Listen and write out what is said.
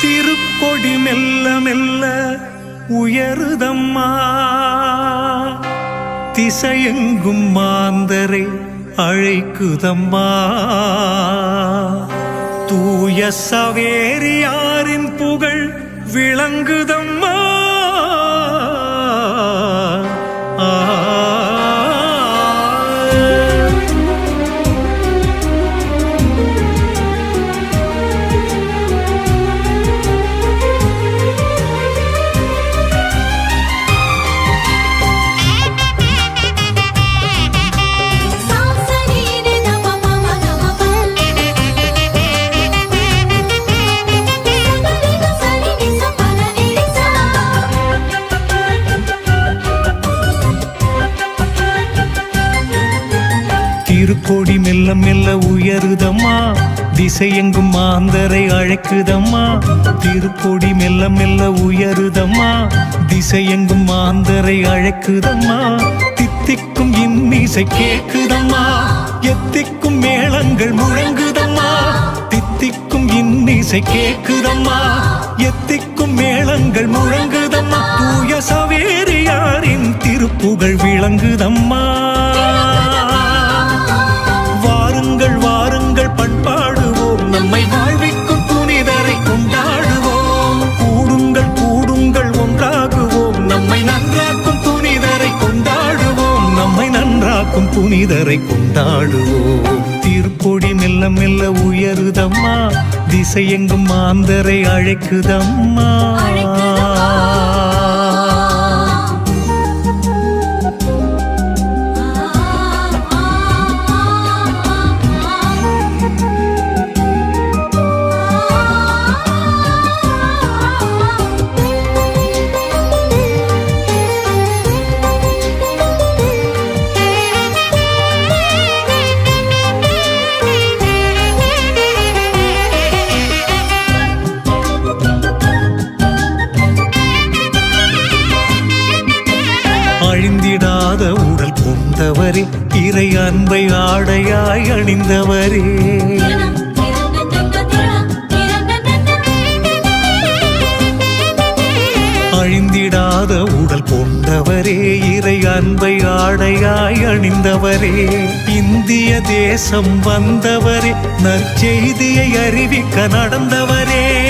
திருக்கொடி மெல்ல மெல்ல உயருதம்மா. திசையெங்கும் மாந்தரை அழைக்குதம்மா. தூய சவேரியாரின் புகழ் விளங்குதம்மா. திருக்கோடி மெல்ல மெல்ல உயருதம்மா. திசையெங்கும் மாந்தரை அழைக்குதம்மா. திருக்கோடி மெல்ல மெல்ல உயருதம்மா. திசையெங்கும் மாந்தரை அழைக்குதம்மா. தித்திக்கும் இன்னிசை கேட்குதம்மா எத்திக்கும் மேளங்கள் முழங்குதம்மா. தித்திக்கும் இன்னிசை கேட்குதம்மா எத்திக்கும் மேளங்கள் முழங்குதம்மா. தூய சவேரியாரின் திருப்புகழ் விளங்குதம்மா. பண்பாடுவோம். நம்மை வாழ்விக்கும் புனிதரை கொண்டாடுவோம். கூடுங்கள் கூடுங்கள் ஒன்றாகுவோம். நம்மை நன்றாக்கும் புனிதரை கொண்டாடுவோம். நம்மை நன்றாக்கும் புனிதரை கொண்டாடுவோம். திருப்பொடி மெல்ல மெல்ல உயருதம்மா. திசையெங்கும் மாந்தரை அழைக்குதம்மா. அழிந்திடாத உடல் கொண்டவரே இறை அன்பை ஆடையாய் அணிந்தவரே. அழிந்திடாத உடல் கொண்டவரே இறை அன்பை ஆடையாய் அணிந்தவரே. இந்திய தேசம் வந்தவரே நற்செய்தியை அறிவிக்க நடந்தவரே.